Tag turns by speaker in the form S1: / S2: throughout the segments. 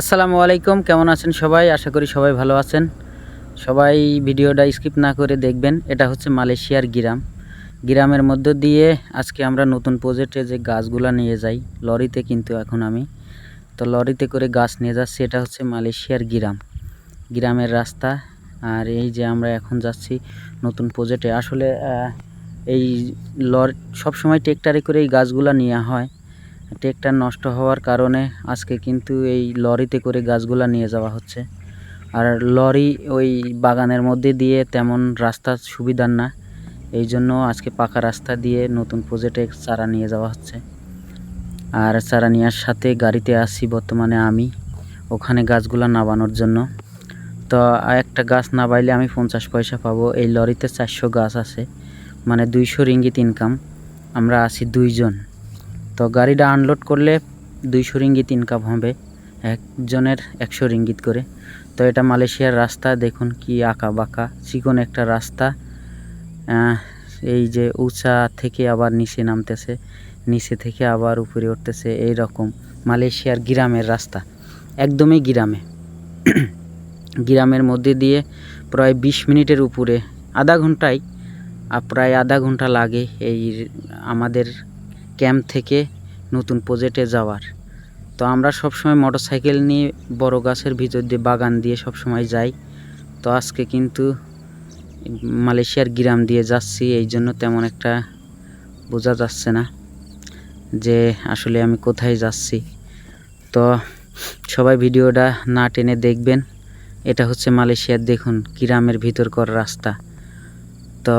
S1: আসসালামু আলাইকুম, কেমন আছেন সবাই? আশা করি সবাই ভালো আছেন। সবাই ভিডিওটা স্কিপ না করে দেখবেন। এটা হচ্ছে মালয়েশিয়ার গ্রাম। গ্রামের মধ্য দিয়ে আজকে আমরা নতুন প্রজেক্টে যে গাছগুলা নিয়ে যাই, লরিতে কিন্তু এখন আমি। তো লরিতে করে গাছ নিয়ে যাচ্ছি, এটা হচ্ছে মালয়েশিয়ার গ্রাম। গ্রামের রাস্তা। আর এই যে আমরা এখন যাচ্ছি নতুন প্রজেক্টে। আসলে এই লর সবসময় ট্রেক্টারে করে এই গাছগুলা নেওয়া হয়। ট্রেকটার নষ্ট হওয়ার কারণে আজকে কিন্তু এই লরিতে করে গাছগুলা নিয়ে যাওয়া হচ্ছে। আর লরি ওই বাগানের মধ্যে দিয়ে তেমন রাস্তা সুবিধার না। এই জন্য আজকে পাকা রাস্তা দিয়ে নতুন প্রজেক্টে চারা নিয়ে যাওয়া হচ্ছে। আর চারা নেওয়ার সাথে গাড়িতে আসছি বর্তমানে আমি। ওখানে গাছগুলা নামানোর জন্য। তো একটা গাছ না বাইলে আমি পঞ্চাশ পয়সা পাবো। এই লরিতে চারশো গাছ আছে। মানে দুইশো রিঙ্গিত ইনকাম আমরা আছি দুইজন। তো গাড়িটা আনলোড করলে দুইশো রিঙ্গিত ইনকাম হবে, একজনের একশো রিঙ্গিত করে। তো এটা মালয়েশিয়ার রাস্তা, দেখুন কি আঁকা বাঁকা চিকন একটা রাস্তা। এই যে উঁচা থেকে আবার নিচে নামতেছে, নিচে থেকে আবার উপরে উঠতেছে এই রকম মালয়েশিয়ার গ্রামের রাস্তা, একদমই গ্রামে। গ্রামের মধ্যে দিয়ে প্রায় বিশ মিনিটের উপরে, আধা ঘন্টায় প্রায় আধা ঘণ্টা লাগে এই আমাদের ক্যাম্প থেকে নতুন প্রজেক্টে যাওয়ার। তো আমরা সবসময় মোটর সাইকেল নিয়ে বড় গাছের ভিতর দিয়ে বাগান দিয়ে সবসময় যাই। তো আজকে কিন্তু মালয়েশিয়ার গ্রাম দিয়ে যাচ্ছি, এই জন্য তেমন একটা বোঝা যাচ্ছে না যে আসলে আমি কোথায় যাচ্ছি। তো সবাই ভিডিওটা না টেনে দেখবেন, এটা হচ্ছে মালয়েশিয়ার দেখুন, গ্রামের ভিতরকর রাস্তা। তো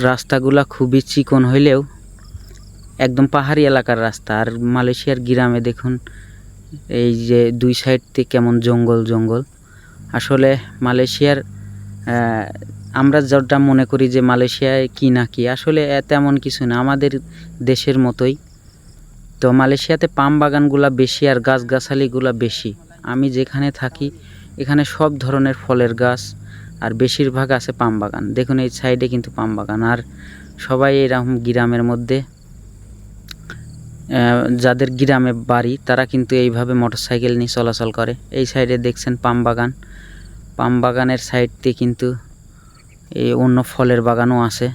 S1: রাস্তাগুলা খুবই চিকন হইলেও একদম পাহাড়ি এলাকার রাস্তা। আর মালয়েশিয়ার গ্রামে দেখুন, এই যে দুই সাইড থেকে কেমন জঙ্গল জঙ্গল। আসলে মালয়েশিয়ার আমরা যেটা মনে করি যে মালয়েশিয়ায় কি না কি, আসলে তেমন কিছু না, আমাদের দেশের মতোই। তো মালয়েশিয়াতে পাম বাগানগুলা বেশি আর গাছগাছালিগুলা বেশি। আমি যেখানে থাকি, এখানে সব ধরনের ফলের গাছ আর বেশিরভাগ আছে পাম বাগান। দেখুন এই সাইডে কিন্তু পাম বাগান। আর সবাই এরকম গ্রামের মধ্যে যাদের গ্রামে বাড়ি, তারা কিন্তু এইভাবে মোটরসাইকেল নিয়ে চলাচল করে। এই সাইডে দেখছেন পাম বাগান। পাম বাগানের সাইড দিয়ে কিন্তু এই অন্য ফলের বাগানও আছে।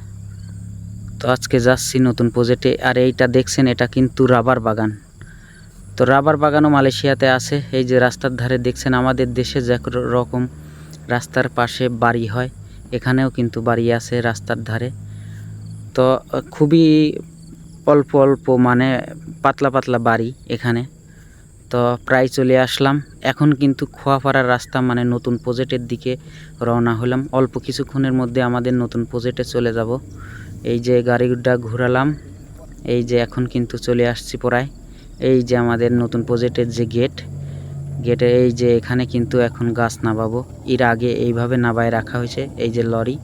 S1: তো আজকে যাচ্ছি নতুন প্রজেক্টে আর এইটা দেখছেন, এটা কিন্তু রাবার বাগান। তো রাবার বাগানও মালয়েশিয়াতে আছে। এই যে রাস্তার ধারে দেখছেন, আমাদের দেশে যে রকম রাস্তার পাশে বাড়ি হয়। এখানেও কিন্তু বাড়ি আছে রাস্তার ধারে। তো, খুবই অল্প অল্প মানে পাতলা পাতলা বাড়ি এখানে। তো, প্রায় চলে আসলাম। এখন কিন্তু খোয়াপাড়ার রাস্তা মানে নতুন প্রজেক্টের দিকে রওনা হলাম। অল্প কিছুক্ষণের মধ্যে আমাদের নতুন প্রজেক্টে চলে যাব। এই যে গাড়িটা ঘোরালাম, এই যে এখন কিন্তু চলে আসছি প্রায়। এই যে আমাদের নতুন প্রজেক্টের যে গেট গেটে এই যে এখানে কিন্তু এখন গাছ নামাবো। এর আগে এইভাবে নাবায় রাখা হয়েছে, এই যে লরি।